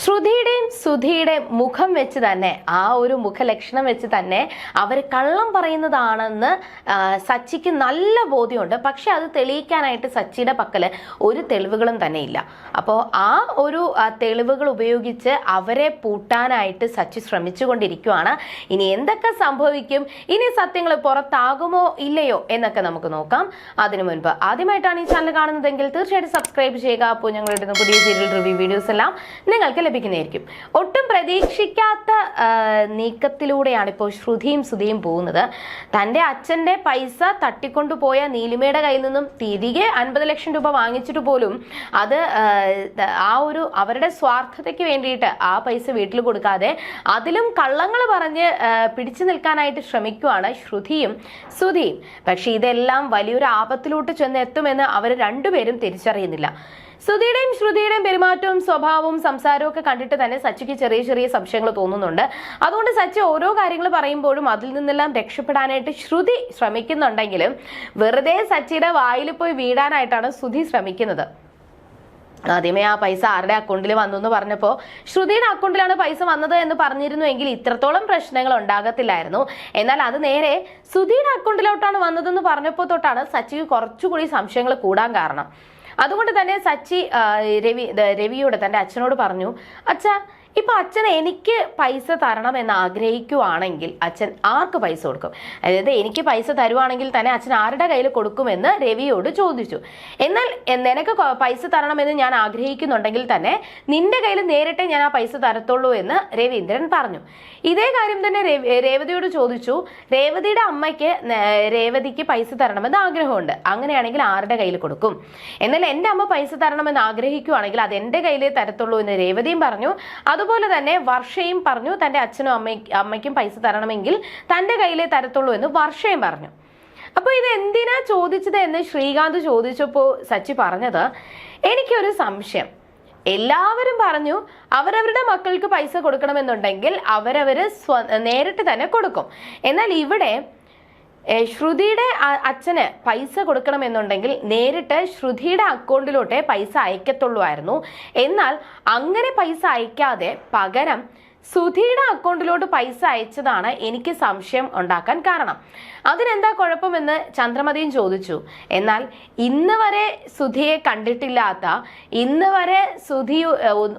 ശ്രുതിയുടെയും സുധിയുടെയും മുഖം വെച്ച് തന്നെ ആ ഒരു മുഖലക്ഷണം വെച്ച് തന്നെ അവർ കള്ളം പറയുന്നതാണെന്ന് സച്ചിക്ക് നല്ല ബോധ്യമുണ്ട്. പക്ഷെ അത് തെളിയിക്കാനായിട്ട് സച്ചിയുടെ പക്കൽ ഒരു തെളിവുകളും തന്നെ ഇല്ല. അപ്പോൾ ആ ഒരു തെളിവുകൾ ഉപയോഗിച്ച് അവരെ പൂട്ടാനായിട്ട് സച്ചി ശ്രമിച്ചുകൊണ്ടിരിക്കുകയാണ് ഇനി എന്തൊക്കെ സംഭവിക്കും? ഇനി സത്യങ്ങൾ പുറത്താകുമോ ഇല്ലയോ എന്നൊക്കെ നമുക്ക് നോക്കാം. അതിനു മുൻപ് ആദ്യമായിട്ടാണ് ഈ ചാനൽ കാണുന്നതെങ്കിൽ തീർച്ചയായിട്ടും സബ്സ്ക്രൈബ് ചെയ്യുക. അപ്പോൾ ഞങ്ങളുടെ പുതിയ സീരിയൽ റിവ്യൂ വീഡിയോസ് എല്ലാം നിങ്ങൾക്ക് ലഭിക്കുന്നതായിരിക്കും. ഒട്ടും പ്രതീക്ഷിക്കാത്ത നീക്കത്തിലൂടെയാണ് ഇപ്പോൾ ശ്രുതിയും സുധിയും പോകുന്നത്. തന്റെ അച്ഛന്റെ പൈസ തട്ടിക്കൊണ്ടുപോയ നീലിമയുടെ കയ്യിൽ നിന്നും തിരികെ അൻപത് ലക്ഷം രൂപ വാങ്ങിച്ചിട്ട് പോലും അത് ആ, ഒരു അവരുടെ സ്വാർത്ഥതയ്ക്ക് വേണ്ടിയിട്ട് ആ പൈസ വീട്ടിൽ കൊടുക്കാതെ അതിലും കള്ളങ്ങൾ പറഞ്ഞ് പിടിച്ചു നിൽക്കാനായിട്ട് ശ്രമിക്കുവാണ് ശ്രുതിയും സുധിയും. പക്ഷേ ഇതെല്ലാം വലിയൊരു ആപത്തിലോട്ട് ചെന്ന് എത്തുമെന്ന് അവർ രണ്ടുപേരും തിരിച്ചറിയുന്നില്ല. സുധിയുടെയും ശ്രുതിയുടെയും പെരുമാറ്റവും സ്വഭാവവും സംസാരവും ഒക്കെ കണ്ടിട്ട് തന്നെ സച്ചിക്ക് ചെറിയ ചെറിയ സംശയങ്ങൾ തോന്നുന്നുണ്ട്. അതുകൊണ്ട് സച്ചി ഓരോ കാര്യങ്ങൾ പറയുമ്പോഴും അതിൽ നിന്നെല്ലാം രക്ഷപ്പെടാനായിട്ട് ശ്രുതി ശ്രമിക്കുന്നുണ്ടെങ്കിലും വെറുതെ സച്ചിയുടെ വായിൽ പോയി വീടാനായിട്ടാണ് ശ്രുതി ശ്രമിക്കുന്നത്. ആദ്യമേ ആ പൈസ ആരുടെ അക്കൗണ്ടിൽ വന്നു എന്ന് പറഞ്ഞപ്പോൾ ശ്രുതിയുടെ അക്കൗണ്ടിലാണ് പൈസ വന്നത് എന്ന് പറഞ്ഞിരുന്നുവെങ്കിൽ ഇത്രത്തോളം പ്രശ്നങ്ങൾ ഉണ്ടാകത്തില്ലായിരുന്നു. എന്നാൽ അത് നേരെ ശ്രുതിയുടെ അക്കൗണ്ടിലോട്ടാണ് വന്നതെന്ന് പറഞ്ഞപ്പോൾ തൊട്ടാണ് സച്ചിക്ക് കുറച്ചുകൂടി സംശയങ്ങൾ കൂടാൻ കാരണം. അതുകൊണ്ട് തന്നെ സച്ചി രവി രവിയോട് തന്റെ അച്ഛനോട് പറഞ്ഞു അച്ഛ ഇപ്പൊ അച്ഛൻ എനിക്ക് പൈസ തരണം എന്ന് ആഗ്രഹിക്കുവാണെങ്കിൽ അച്ഛൻ ആർക്ക് പൈസ കൊടുക്കും? അതായത് എനിക്ക് പൈസ തരുവാണെങ്കിൽ തന്നെ അച്ഛൻ ആരുടെ കയ്യിൽ കൊടുക്കുമെന്ന് രവിയോട് ചോദിച്ചു. എന്നാൽ നിനക്ക് പൈസ തരണമെന്ന് ഞാൻ ആഗ്രഹിക്കുന്നുണ്ടെങ്കിൽ തന്നെ നിന്റെ കയ്യിൽ നേരിട്ടേ ഞാൻ ആ പൈസ തരത്തുള്ളൂ എന്ന് രവീന്ദ്രൻ പറഞ്ഞു. ഇതേ കാര്യം തന്നെ രേവതിയോട് ചോദിച്ചു. രേവതിയുടെ അമ്മയ്ക്ക് രേവതിക്ക് പൈസ തരണമെന്ന് ആഗ്രഹമുണ്ട്. അങ്ങനെയാണെങ്കിൽ ആരുടെ കയ്യിൽ കൊടുക്കും? എന്നാൽ എന്റെ അമ്മ പൈസ തരണമെന്ന് ആഗ്രഹിക്കുവാണെങ്കിൽ അത് എന്റെ കയ്യിലേ തരത്തുള്ളൂ എന്ന് രേവതിയും പറഞ്ഞു. അതുപോലെ തന്നെ വർഷയും പറഞ്ഞു തന്റെ അച്ഛനും അമ്മ അമ്മയ്ക്കും പൈസ തരണമെങ്കിൽ തന്റെ കയ്യിലേ തരത്തുള്ളൂ എന്ന് വർഷയും പറഞ്ഞു. അപ്പോൾ ഇത് എന്തിനാ ചോദിച്ചത് എന്ന് ശ്രീകാന്ത് ചോദിച്ചപ്പോൾ സച്ചി പറഞ്ഞത് എനിക്കൊരു സംശയം. എല്ലാവരും പറഞ്ഞു അവരവരുടെ മക്കൾക്ക് പൈസ കൊടുക്കണമെന്നുണ്ടെങ്കിൽ അവരവർ സ്വ നേരിട്ട് തന്നെ കൊടുക്കും. എന്നാൽ ഇവിടെ ശ്രുതിയുടെ അച്ഛന് പൈസ കൊടുക്കണമെന്നുണ്ടെങ്കിൽ നേരിട്ട് ശ്രുതിയുടെ അക്കൗണ്ടിലോട്ടേ പൈസ അയക്കത്തുള്ളൂ എന്നാൽ അങ്ങനെ പൈസ അയക്കാതെ പകരം സുധിയുടെ അക്കൗണ്ടിലോട്ട് പൈസ അയച്ചതാണ് എനിക്ക് സംശയം ഉണ്ടാക്കാൻ കാരണം. അതിനെന്താ കുഴപ്പമെന്ന് ചന്ദ്രമതിയും ചോദിച്ചു. എന്നാൽ ഇന്ന് വരെ സുധിയെ കണ്ടിട്ടില്ലാത്ത ഇന്ന് വരെ സുധി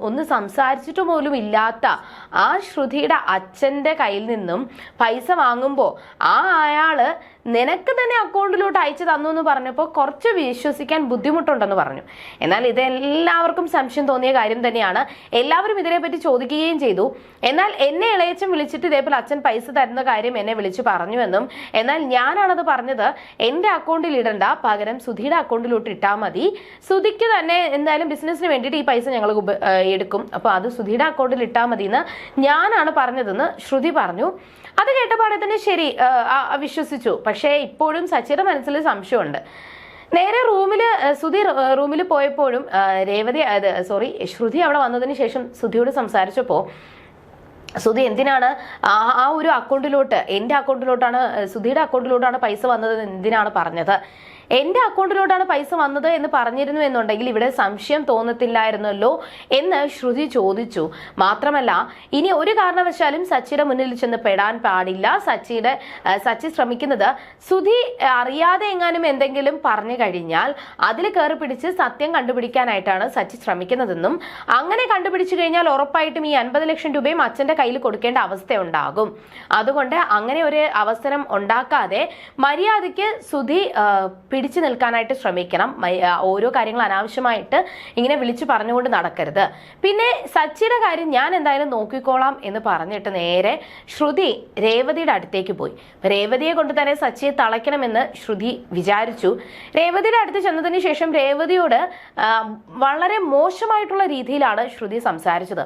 ഒന്ന് സംസാരിച്ചിട്ട് പോലും ഇല്ലാത്ത ആ ശ്രുതിയുടെ അച്ഛന്റെ കയ്യിൽ നിന്നും പൈസ വാങ്ങുമ്പോൾ ആ അയാൾ നിനക്ക് തന്നെ അക്കൗണ്ടിലോട്ട് അയച്ചു തന്നു എന്ന് പറഞ്ഞപ്പോൾ കുറച്ച് വിശ്വസിക്കാൻ ബുദ്ധിമുട്ടുണ്ടെന്ന് പറഞ്ഞു. എന്നാൽ ഇതെല്ലാവർക്കും സംശയം തോന്നിയ കാര്യം തന്നെയാണ്. എല്ലാവരും ഇതിനെപ്പറ്റി ചോദിക്കുകയും ചെയ്തു. എന്നാൽ എന്നെ ഇളയച്ചൻ വിളിച്ചിട്ട് ഇതേപോലെ അച്ഛൻ പൈസ തരുന്ന കാര്യം എന്നെ വിളിച്ചു പറഞ്ഞുവെന്നും എന്നാൽ ഞാനാണത് പറഞ്ഞത് എന്റെ അക്കൗണ്ടിൽ ഇടണ്ട പകരം സുധിയുടെ അക്കൗണ്ടിലോട്ട് ഇട്ടാൽ മതി. സുധിക്ക് തന്നെ എന്തായാലും ബിസിനസ്സിന് വേണ്ടിയിട്ട് ഈ പൈസ ഞങ്ങൾ എടുക്കും. അപ്പോൾ അത് സുധിയുടെ അക്കൗണ്ടിൽ ഇട്ടാൽ മതി എന്ന് ഞാനാണ് പറഞ്ഞതെന്ന് ശ്രുതി പറഞ്ഞു. അത് കേട്ടപാടെ തന്നെ ശരി വിശ്വസിച്ചു. പക്ഷേ ഇപ്പോഴും സച്ചിയുടെ മനസ്സിൽ സംശയമുണ്ട്. നേരെ റൂമിൽ സുധി റൂമിൽ പോയപ്പോഴും രേവതി സോറി ശ്രുതി അവിടെ വന്നതിന് ശേഷം സുധിയോട് സംസാരിച്ചപ്പോൾ സുധി എന്തിനാണ്? ആ ഒരു അക്കൗണ്ടിലോട്ട് എന്റെ അക്കൗണ്ടിലോട്ടാണ് സുധിയുടെ അക്കൗണ്ടിലോട്ടാണ് പൈസ വന്നത് എന്തിനാണ് പറഞ്ഞത്? എന്റെ അക്കൗണ്ടിലോട്ടാണ് പൈസ വന്നത് എന്ന് പറഞ്ഞിരുന്നു എന്നുണ്ടെങ്കിൽ ഇവിടെ സംശയം തോന്നത്തില്ലായിരുന്നല്ലോ എന്ന് ശ്രുതി ചോദിച്ചു. മാത്രമല്ല ഇനി ഒരു കാരണവശാലും സച്ചിയുടെ മുന്നിൽ ചെന്ന് പെടാൻ പാടില്ല. സച്ചിയുടെ സച്ചി ശ്രമിക്കുന്നത് സുധി അറിയാതെ എങ്ങാനും എന്തെങ്കിലും പറഞ്ഞു കഴിഞ്ഞാൽ അതിൽ കയറി പിടിച്ച് സത്യം കണ്ടുപിടിക്കാനായിട്ടാണ് സച്ചി ശ്രമിക്കുന്നതെന്നും അങ്ങനെ കണ്ടുപിടിച്ചു കഴിഞ്ഞാൽ ഉറപ്പായിട്ടും ഈ അൻപത് ലക്ഷം രൂപയും അച്ഛന്റെ കയ്യിൽ കൊടുക്കേണ്ട അവസ്ഥ ഉണ്ടാകും അതുകൊണ്ട് അങ്ങനെ ഒരു അവസരം ഉണ്ടാക്കാതെ മര്യാദയ്ക്ക് സുധി പിടിച്ചു നിൽക്കാനായിട്ട് ശ്രമിക്കണം. ഓരോ കാര്യങ്ങൾ അനാവശ്യമായിട്ട് ഇങ്ങനെ വിളിച്ചു പറഞ്ഞുകൊണ്ട് നടക്കരുത്. പിന്നെ സച്ചിയുടെ കാര്യം ഞാൻ എന്തായാലും നോക്കിക്കോളാം എന്ന് പറഞ്ഞിട്ട് നേരെ ശ്രുതി രേവതിയുടെ അടുത്തേക്ക് പോയി. രേവതിയെ കൊണ്ട് തന്നെ സച്ചിയെ തളയ്ക്കണമെന്ന് ശ്രുതി വിചാരിച്ചു. രേവതിയുടെ അടുത്ത് ചെന്നതിന് ശേഷം രേവതിയോട് വളരെ മോശമായിട്ടുള്ള രീതിയിലാണ് ശ്രുതി സംസാരിച്ചത്.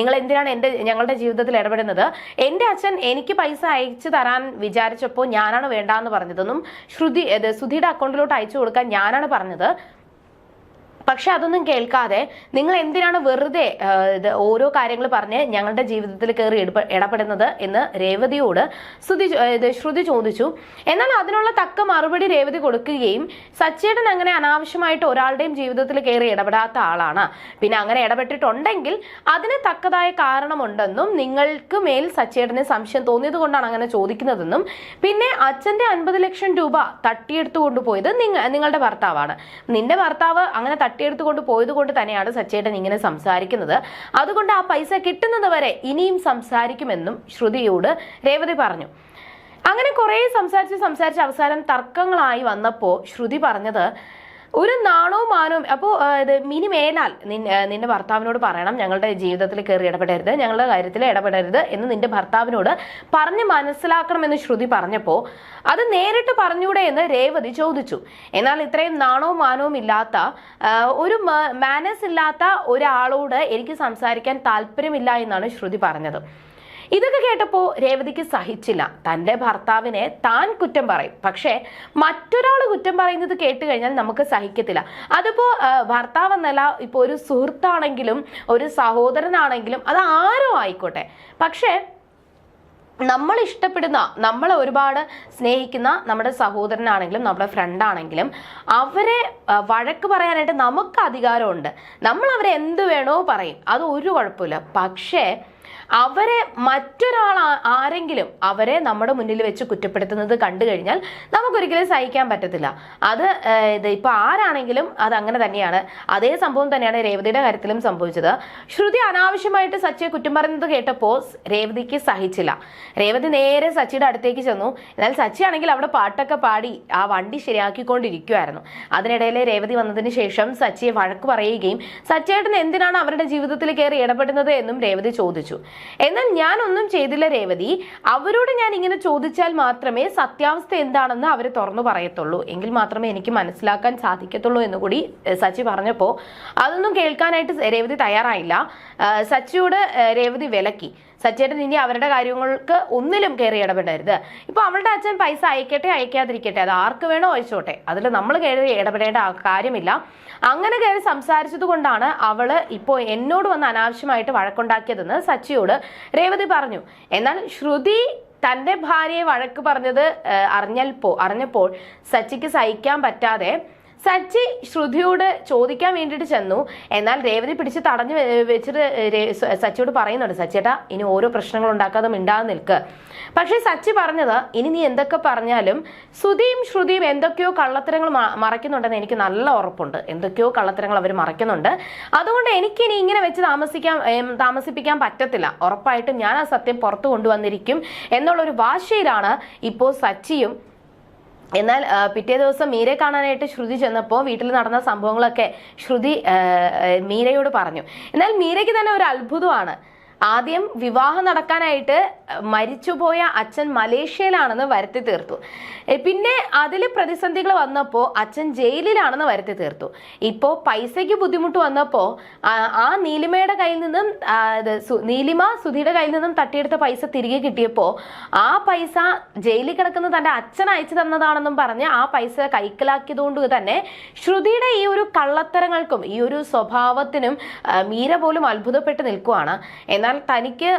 നിങ്ങൾ എന്തിനാണ് എന്റെ ഞങ്ങളുടെ ജീവിതത്തിൽ ഇടപെടുന്നത്? എന്റെ അച്ഛൻ എനിക്ക് പൈസ അയച്ചു തരാൻ വിചാരിച്ചപ്പോൾ ഞാനാണ് വേണ്ടാന്ന് പറഞ്ഞതെന്നും ശ്രുതി സുധിയുടെ സുധിയുടെ അക്കൗണ്ടിലോട്ട് അയച്ചു കൊടുക്കാൻ ഞാനാണ് പറഞ്ഞത്. പക്ഷെ അതൊന്നും കേൾക്കാതെ നിങ്ങൾ എന്തിനാണ് വെറുതെ ഇത് ഓരോ കാര്യങ്ങൾ പറഞ്ഞ് ഞങ്ങളുടെ ജീവിതത്തിൽ കയറി ഇടപെ- ഇടപെടുന്നത് എന്ന് രേവതിയോട് ശ്രുതി ശ്രുതി ചോദിച്ചു. എന്നാൽ അതിനുള്ള തക്ക മറുപടി രേവതി കൊടുക്കുകയും സച്ചേട്ടൻ അങ്ങനെ അനാവശ്യമായിട്ട് ഒരാളുടെയും ജീവിതത്തിൽ കയറി ഇടപെടാത്ത ആളാണ്. പിന്നെ അങ്ങനെ ഇടപെട്ടിട്ടുണ്ടെങ്കിൽ അതിന് തക്കതായ കാരണമുണ്ടെന്നും നിങ്ങൾക്ക് മേൽ സച്ചേട്ടന് സംശയം തോന്നിയത് കൊണ്ടാണ് അങ്ങനെ ചോദിക്കുന്നതെന്നും പിന്നെ അച്ഛന്റെ അൻപത് ലക്ഷം രൂപ തട്ടിയെടുത്തു കൊണ്ടുപോയത് നിങ്ങളുടെ ഭർത്താവാണ്. നിന്റെ ഭർത്താവ് അങ്ങനെ തട്ടിയെടുത്തു കൊണ്ട് പോയത് കൊണ്ട് തന്നെയാണ് സച്ചേട്ടൻ ഇങ്ങനെ സംസാരിക്കുന്നത്. അതുകൊണ്ട് ആ പൈസ കിട്ടുന്നത് വരെ ഇനിയും സംസാരിക്കുമെന്നും ശ്രുതിയോട് രേവതി പറഞ്ഞു. അങ്ങനെ കുറേ സംസാരിച്ച് സംസാരിച്ച് അവസാനം തർക്കങ്ങളായി വന്നപ്പോൾ ശ്രുതി പറഞ്ഞത് ഒരു നാണവും മാനവും അപ്പോൾ ഇത് മിനി മേലാൽ നിന്റെ ഭർത്താവിനോട് പറയണം ഞങ്ങളുടെ ജീവിതത്തിൽ കയറി ഇടപെടരുത് ഞങ്ങളുടെ കാര്യത്തിൽ ഇടപെടരുത് എന്ന് നിന്റെ ഭർത്താവിനോട് പറഞ്ഞ് മനസ്സിലാക്കണമെന്ന് ശ്രുതി പറഞ്ഞപ്പോൾ അത് നേരിട്ട് പറഞ്ഞൂടെ എന്ന് രേവതി ചോദിച്ചു. എന്നാൽ ഇത്രയും നാണവും മാനവും ഇല്ലാത്ത ഒരു മാനസ് ഇല്ലാത്ത ഒരാളോട് എനിക്ക് സംസാരിക്കാൻ താല്പര്യമില്ല എന്നാണ് ശ്രുതി പറഞ്ഞത്. ഇതൊക്കെ കേട്ടപ്പോൾ രേവതിക്ക് സഹിച്ചില്ല. തന്റെ ഭർത്താവിനെ താൻ കുറ്റം പറയും. പക്ഷേ മറ്റൊരാൾ കുറ്റം പറയുന്നത് കേട്ട് കഴിഞ്ഞാൽ നമുക്ക് സഹിക്കത്തില്ല. അതിപ്പോ ഭർത്താവ് എന്നല്ല ഇപ്പോൾ ഒരു സുഹൃത്താണെങ്കിലും ഒരു സഹോദരനാണെങ്കിലും അത് ആരോ ആയിക്കോട്ടെ. പക്ഷേ നമ്മൾ ഇഷ്ടപ്പെടുന്ന നമ്മളെ ഒരുപാട് സ്നേഹിക്കുന്ന നമ്മുടെ സഹോദരനാണെങ്കിലും നമ്മുടെ ഫ്രണ്ട് ആണെങ്കിലും അവരെ വഴക്ക് പറയാനായിട്ട് നമുക്ക് അധികാരമുണ്ട്. നമ്മൾ അവരെ എന്ത് വേണോ പറയും. അത് ഒരു കുഴപ്പമില്ല. പക്ഷേ അവരെ മറ്റൊരാൾ ആരെങ്കിലും അവരെ നമ്മുടെ മുന്നിൽ വെച്ച് കുറ്റപ്പെടുത്തുന്നത് കണ്ടു കഴിഞ്ഞാൽ നമുക്കൊരിക്കലും സഹിക്കാൻ പറ്റത്തില്ല. അത് ഇത് ഇപ്പൊ ആരാണെങ്കിലും അത് അങ്ങനെ തന്നെയാണ്. അതേ സംഭവം തന്നെയാണ് രേവതിയുടെ കാര്യത്തിലും സംഭവിച്ചത്. ശ്രുതി അനാവശ്യമായിട്ട് സച്ചിയെ കുറ്റം പറയുന്നത് കേട്ടപ്പോൾ രേവതിക്ക് സഹിച്ചില്ല. രേവതി നേരെ സച്ചിയുടെ അടുത്തേക്ക് ചെന്നു. എന്നാൽ സച്ചി ആണെങ്കിൽ അവിടെ പാട്ടൊക്കെ പാടി ആ വണ്ടി ശരിയാക്കിക്കൊണ്ടിരിക്കുമായിരുന്നു അതിനിടയിൽ രേവതി വന്നതിന് ശേഷം സച്ചിയെ വഴക്ക് പറയുകയും സച്ചേട്ടൻ എന്തിനാണ് അവരുടെ ജീവിതത്തിൽ കയറി ഇടപെടുന്നത് എന്നും രേവതി ചോദിച്ചു. എന്നാൽ ഞാനൊന്നും ചെയ്തില്ല രേവതി. അവരോട് ഞാൻ ഇങ്ങനെ ചോദിച്ചാൽ മാത്രമേ സത്യാവസ്ഥ എന്താണെന്ന് അവർ തുറന്നു പറയത്തുള്ളൂ. എങ്കിൽ മാത്രമേ എനിക്ക് മനസ്സിലാക്കാൻ സാധിക്കത്തുള്ളൂ എന്ന് കൂടി സച്ചി പറഞ്ഞപ്പോൾ അതൊന്നും കേൾക്കാനായിട്ട് രേവതി തയ്യാറായില്ല. സച്ചിയോട് രേവതി വിലക്കി. സച്ചേട്ടൻ ഇനി അവരുടെ കാര്യങ്ങൾക്ക് ഒന്നിലും കയറി ഇടപെടരുത്. ഇപ്പോൾ അവളുടെ അച്ഛൻ പൈസ അയക്കട്ടെ അയക്കാതിരിക്കട്ടെ അത് ആർക്ക് വേണോ അയച്ചോട്ടെ. അതിൽ നമ്മൾ കയറി ഇടപെടേണ്ട കാര്യമില്ല. അങ്ങനെ കയറി സംസാരിച്ചത് കൊണ്ടാണ് അവൾ ഇപ്പോൾ എന്നോട് വന്ന് അനാവശ്യമായിട്ട് വഴക്കുണ്ടാക്കിയതെന്ന് സച്ചിയോട് രേവതി പറഞ്ഞു. എന്നാൽ ശ്രുതി തന്റെ ഭാര്യയെ വഴക്ക് പറഞ്ഞത് അറിഞ്ഞപ്പോൾ അറിഞ്ഞപ്പോൾ സച്ചിക്ക് സഹിക്കാൻ പറ്റാതെ സച്ചി ശ്രുതിയോട് ചോദിക്കാൻ വേണ്ടിയിട്ട് ചെന്നു. എന്നാൽ രേവതി പിടിച്ച് തടഞ്ഞു വെച്ചിട്ട് സച്ചിയോട് പറയുന്നുണ്ട് സച്ചേട്ടാ ഇനി ഓരോ പ്രശ്നങ്ങൾ ഉണ്ടാക്കാതെ മിണ്ടാതെ നിൽക്ക്. പക്ഷേ സച്ചി പറഞ്ഞത് ഇനി നീ എന്തൊക്കെ പറഞ്ഞാലും ശ്രുതിയും ശ്രുതിയും എന്തൊക്കെയോ കള്ളത്തരങ്ങൾ മറയ്ക്കുന്നുണ്ടെന്ന് എനിക്ക് നല്ല ഉറപ്പുണ്ട്. എന്തൊക്കെയോ കള്ളത്തരങ്ങൾ അവർ മറയ്ക്കുന്നുണ്ട്. അതുകൊണ്ട് എനിക്കിനി ഇങ്ങനെ വെച്ച് താമസിക്കാൻ താമസിപ്പിക്കാൻ പറ്റത്തില്ല. ഉറപ്പായിട്ടും ഞാൻ ആ സത്യം പുറത്തു കൊണ്ടുവന്നിരിക്കും എന്നുള്ളൊരു വാശിയിലാണ് ഇപ്പോൾ സച്ചിയും എന്നാൽ പിറ്റേ ദിവസം മീരയെ കാണാനായിട്ട് ശ്രുതി ചെന്നപ്പോൾ വീട്ടിൽ നടന്ന സംഭവങ്ങളൊക്കെ ശ്രുതി മീരയോട് പറഞ്ഞു. എന്നാൽ മീരയ്ക്ക് തന്നെ ഒരു അത്ഭുതമാണ്. ആദ്യം വിവാഹം നടക്കാനായിട്ട് മരിച്ചുപോയ അച്ഛൻ മലേഷ്യയിലാണെന്ന് വരുത്തി തീർത്തു. പിന്നെ അതിൽ പ്രതിസന്ധികൾ വന്നപ്പോൾ അച്ഛൻ ജയിലിലാണെന്ന് വരുത്തി തീർത്തു. ഇപ്പോൾ പൈസയ്ക്ക് ബുദ്ധിമുട്ട് വന്നപ്പോൾ ആ നീലിമയുടെ കയ്യിൽ നിന്നും നീലിമ സുധിയുടെ കയ്യിൽ നിന്നും തട്ടിയെടുത്ത പൈസ തിരികെ കിട്ടിയപ്പോൾ ആ പൈസ ജയിലിൽ കിടക്കുന്ന തന്റെ അച്ഛൻ അയച്ചു തന്നതാണെന്നും പറഞ്ഞ് ആ പൈസ കൈക്കലാക്കിയതുകൊണ്ട് തന്നെ ശ്രുതിയുടെ ഈ ഒരു കള്ളത്തരങ്ങൾക്കും ഈ ഒരു സ്വഭാവത്തിനും മീര പോലും അത്ഭുതപ്പെട്ട് നിൽക്കുവാണ്. എന്നാൽ തനിക്ക്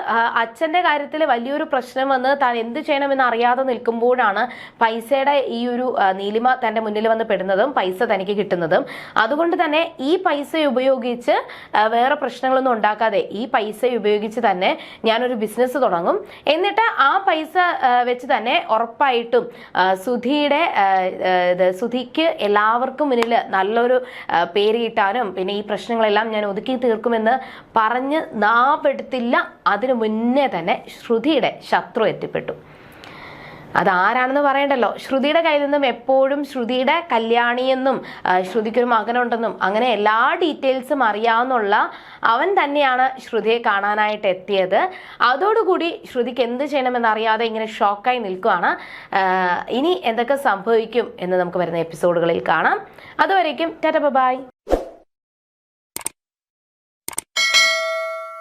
അച്ഛന്റെ കാര്യത്തിൽ വലിയൊരു പ്രശ്നം വന്ന് താൻ എന്ത് ചെയ്യണമെന്ന് അറിയാതെ നിൽക്കുമ്പോഴാണ് പൈസയുടെ ഈ ഒരു നീലിമ തന്റെ മുന്നിൽ വന്ന് പെടുന്നതും പൈസ തനിക്ക് കിട്ടുന്നതും. അതുകൊണ്ട് തന്നെ ഈ പൈസ ഉപയോഗിച്ച് വേറെ പ്രശ്നങ്ങളൊന്നും ഉണ്ടാക്കാതെ ഈ പൈസ ഉപയോഗിച്ച് തന്നെ ഞാനൊരു ബിസിനസ് തുടങ്ങും. എന്നിട്ട് ആ പൈസ വെച്ച് തന്നെ ഉറപ്പായിട്ടും സുധിയുടെ സുധിക്ക് എല്ലാവർക്കും മുന്നിൽ നല്ലൊരു പേര് കിട്ടാനും പിന്നെ ഈ പ്രശ്നങ്ങളെല്ലാം ഞാൻ ഒതുക്കി തീർക്കുമെന്ന് പറഞ്ഞ് നാവെടുത്തില്ല അതിനു മുന്നേ തന്നെ ശ്രുതിയുടെ ശത്രു എത്തിപ്പെട്ടു. അതാരാണെന്ന് പറയണ്ടല്ലോ? ശ്രുതിയുടെ കയ്യിൽ നിന്നും എപ്പോഴും ശ്രുതിയുടെ കല്യാണിയെന്നും ശ്രുതിക്കൊരു മകനുണ്ടെന്നും അങ്ങനെ എല്ലാ ഡീറ്റെയിൽസും അറിയാവുന്നുള്ള അവൻ തന്നെയാണ് ശ്രുതിയെ കാണാനായിട്ട് എത്തിയത്. അതോടുകൂടി ശ്രുതിക്ക് എന്ത് ചെയ്യണമെന്ന് അറിയാതെ ഇങ്ങനെ ഷോക്കായി നിൽക്കുകയാണ് ആ, ഇനി എന്തൊക്കെ സംഭവിക്കും എന്ന് നമുക്ക് വരുന്ന എപ്പിസോഡുകളിൽ കാണാം. അതുവരേക്കും ടാറ്റ ബൈ.